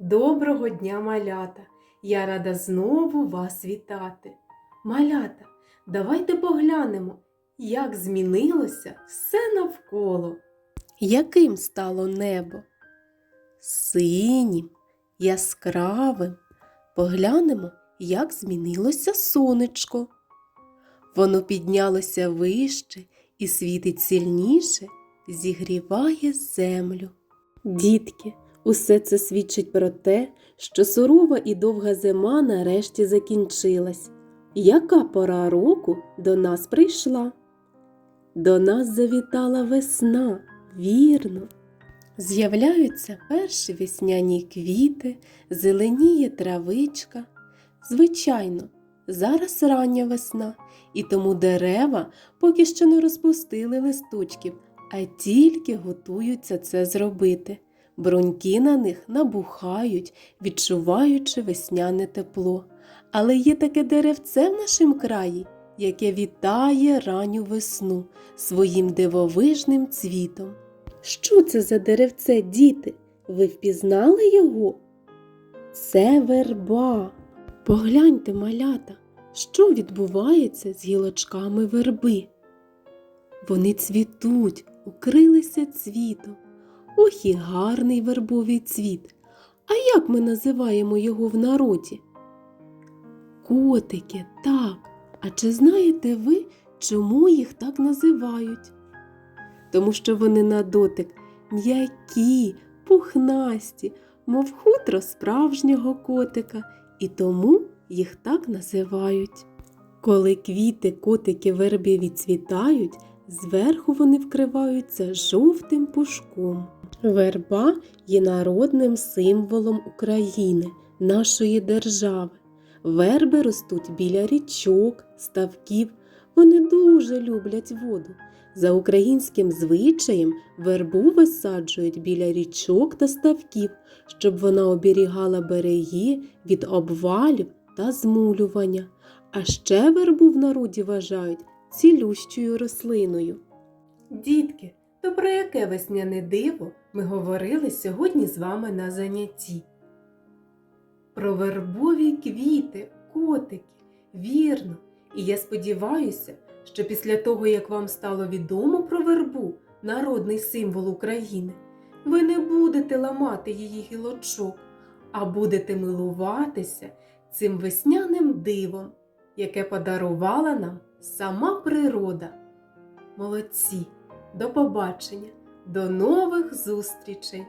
Доброго дня, малята! Я рада знову вас вітати. Малята, давайте поглянемо, як змінилося все навколо. Яким стало небо? Синім, яскравим. Поглянемо, як змінилося сонечко. Воно піднялося вище і світить сильніше, зігріває землю. Дітки, усе це свідчить про те, що сурова і довга зима нарешті закінчилась. Яка пора року до нас прийшла? До нас завітала весна, вірно. З'являються перші весняні квіти, зеленіє травичка. Звичайно, зараз рання весна, і тому дерева поки що не розпустили листочків, а тільки готуються це зробити. Бруньки на них набухають, відчуваючи весняне тепло. Але є таке деревце в нашому краї, яке вітає ранню весну своїм дивовижним цвітом. Що це за деревце, діти? Ви впізнали його? Це верба. Погляньте, малята, що відбувається з гілочками верби. Вони цвітуть, укрилися цвітом. Ох і гарний вербовий цвіт. А як ми називаємо його в народі? Котики, так. А чи знаєте ви, чому їх так називають? Тому що вони на дотик м'які, пухнасті, мов хутро справжнього котика, і тому їх так називають. Коли квіти котики верби відцвітають, зверху вони вкриваються жовтим пушком. Верба є народним символом України, нашої держави. Верби ростуть біля річок, ставків. Вони дуже люблять воду. За українським звичаєм вербу висаджують біля річок та ставків, щоб вона оберігала береги від обвалів та змулювання. А ще вербу в народі вважають цілющою рослиною. Дітки, то про яке весняне диво ми говорили сьогодні з вами на занятті? Про вербові квіти, котики, вірно. І я сподіваюся, що після того, як вам стало відомо про вербу, народний символ України, ви не будете ламати її гілочок, а будете милуватися цим весняним дивом, яке подарувала нам сама природа. Молодці! До побачення, до нових зустрічей!